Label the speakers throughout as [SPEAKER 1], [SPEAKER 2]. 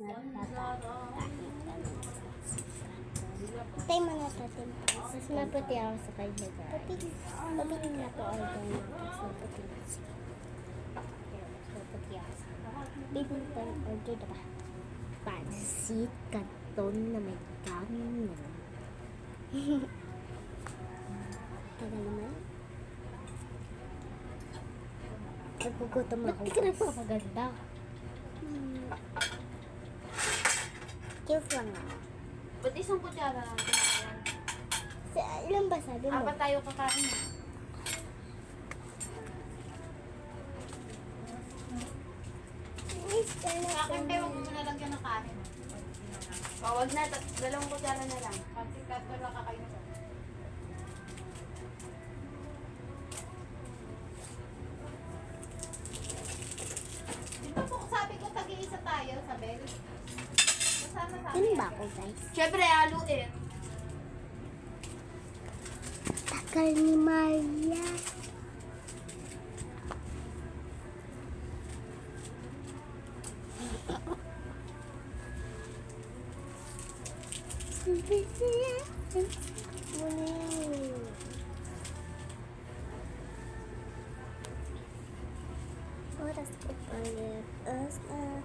[SPEAKER 1] Magpapakain ka ng Tay mo na tatin. Mas maputi ako sa kanya guys. Papi, papi na to order mo. Mas maputi na siya. Maputi ako sa kanya. Baby, tayo order na ba? Pansit kanton na may ganyan. Tagal naman. Nagugutom ako. Ba't di ka nagpapaganda? Hmm. Cute lang ako.
[SPEAKER 2] Ba't isang kutsara lang kinakain?
[SPEAKER 1] Sa, ilan ba sabi mo?
[SPEAKER 2] Apat tayo kakain.
[SPEAKER 1] Na
[SPEAKER 2] Sa akin, pero huwag mo na lagyan ng kanin. O, wag na. tat- Dalawang kutsara na lang. Kasi kato lang kakain
[SPEAKER 1] Ganun ba ako, guys?
[SPEAKER 2] Siyempre, haluin.
[SPEAKER 1] Tagal ni Maria. Oras ko palit as na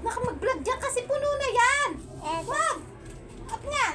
[SPEAKER 2] Huwag na kang mag-vlog dyan kasi puno na yan. Wag! Up nga!